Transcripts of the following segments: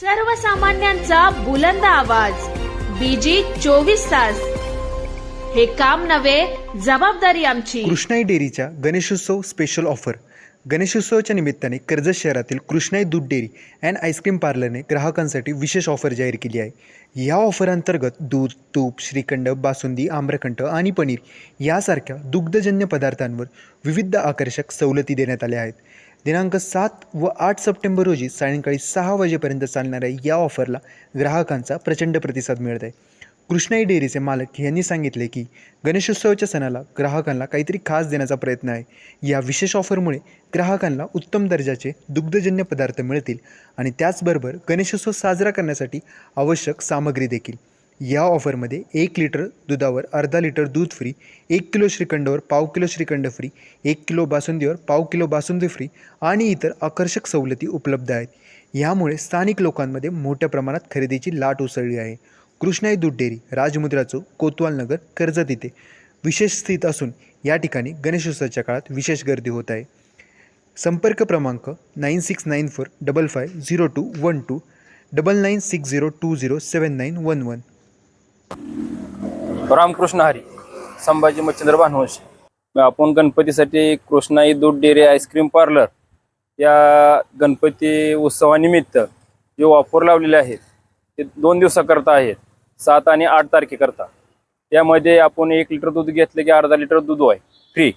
सर्वसामान्यांचा बुलंद आवाज. बीजी चोवीस तास. हे काम नव्हे जबाबदारी आमची. कृष्णाई डेअरीच्या गणेशोत्सव स्पेशल ऑफर गणेशोत्सवाच्या निमित्ताने कर्जत शहरातील कृष्णाई दूध डेअरी अँड आईस्क्रीम पार्लरने ग्राहकांसाठी विशेष ऑफर जाहीर केली आहे. या ऑफर अंतर्गत दूध तूप श्रीखंड बासुंदी आम्रखंड आणि पनीर यासारख्या दुग्धजन्य पदार्थांवर विविध आकर्षक सवलती देण्यात आल्या आहेत. दिनांक सात व आठ सप्टेंबर रोजी सायंकाळी सहा वाजेपर्यंत चालणाऱ्या या ऑफरला ग्राहकांचा प्रचंड प्रतिसाद मिळत आहे. कृष्णाई डेअरीचे मालक यांनी सांगितले की गणेशोत्सवाच्या सणाला ग्राहकांना काहीतरी खास देण्याचा प्रयत्न आहे. या विशेष ऑफरमुळे ग्राहकांना उत्तम दर्जाचे दुग्धजन्य पदार्थ मिळतील आणि त्याचबरोबर गणेशोत्सव साजरा करण्यासाठी आवश्यक सामग्री देखील. या ऑफरमध्ये एक लिटर दुधावर अर्धा लिटर दूध फ्री एक किलो श्रीखंडवर पाव किलो श्रीखंड फ्री एक किलो बासुंदीवर पाव किलो बासुंदी फ्री आणि इतर आकर्षक सवलती उपलब्ध आहेत. यामुळे स्थानिक लोकांमध्ये मोठ्या प्रमाणात खरेदीची लाट उसळली आहे. कृष्णाई दूध डेअरी राजमुद्रा चौक कोतवाल नगर कर्जत इथे विशेष स्थित असून या ठिकाणी गणेशोत्सवाच्या काळात विशेष गर्दी होत आहे. संपर्क क्रमांक nine six nine four double five zero two one two double nine six zero two zero seven nine one one. Ramkrishna Hari Sambhaji Machhindra Bhanvansh आपण गणपतीसाठी कृष्णाई दूध डेअरी आईस्क्रीम पार्लर या गणपती उत्सवानिमित्त जे ऑफर लावलेले आहेत ते दोन दिवसाकरता आहेत सात आणि आठ तारखेकरता. त्यामध्ये आपण एक लिटर दूध घेतलं की अर्धा लिटर दूध आहे फ्री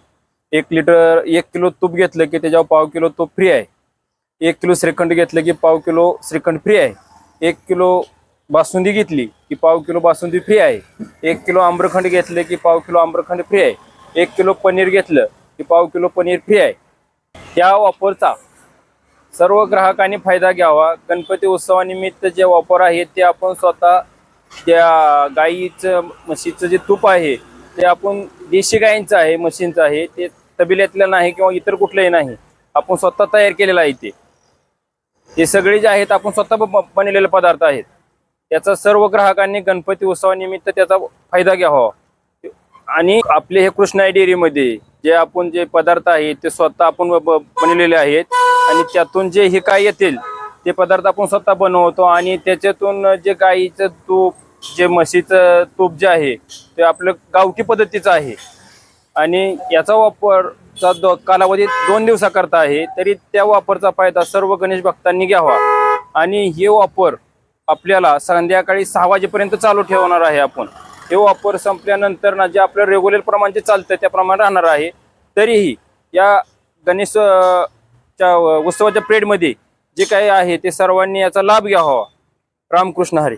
एक लिटर एक किलो तूप घेतलं की त्याच्यावर पाव किलो तूप फ्री आहे. एक किलो श्रीखंड घेतलं की पाव किलो श्रीखंड फ्री आहे. एक किलो बासुंदी घेतली की पाव किलो बासुंदी फ्री आहे. एक किलो आम्रखंड घेतलं की पाव किलो आम्रखंड फ्री आहे. एक किलो पनीर घेतलं की पाव किलो पनीर फ्री आहे. त्या ऑफरचा सर्व ग्राहकांनी फायदा घ्यावा. गणपती उत्सवानिमित्त जे ऑफर आहे ते आपण स्वतः त्या गाईचं म्हशीचं जे तूप आहे ते आपण देशी गायींचं आहे म्हशींचं आहे ते तबिल्यातलं नाही किंवा इतर कुठलंही नाही. आपण स्वतः तयार केलेलं आहे ते. हे सगळे जे आहेत आपण स्वतः बनलेले बनवलेले पदार्थ आहेत. त्याचा सर्व ग्राहकांनी गणपती उत्सवानिमित्त त्याचा फायदा घ्यावा. आणि आपले हे कृष्णा डेअरीमध्ये जे आपण जे पदार्थ आहेत ते स्वतः आपण ब- आहेत. आणि त्यातून जे हे काय येतील ते पदार्थ आपण स्वतः बनवतो. आणि त्याच्यातून जे गाईचं तूप जे म्हशीचं तूप जे आहे ते आपलं गावठी पद्धतीचं आहे. आणि याचा वापरचा दो कालावधी दोन दिवसाकरता आहे तरी त्या वापरचा फायदा सर्व गणेश भक्तांनी घ्यावा. आणि हे वापर आपल्याला संध्याकाळी सहा वाजेपर्यंत चालू ठेवणार आहे आपण. हे वापर संपल्यानंतर ना जे आपलं रेग्युलर प्रमाण जे चालतं त्याप्रमाणे राहणार आहे. तरीही या गणेश च्या उत्सवाच्या प्रेडमध्ये जे काही आहे ते सर्वांनी याचा लाभ घ्यावा. रामकृष्ण हरी.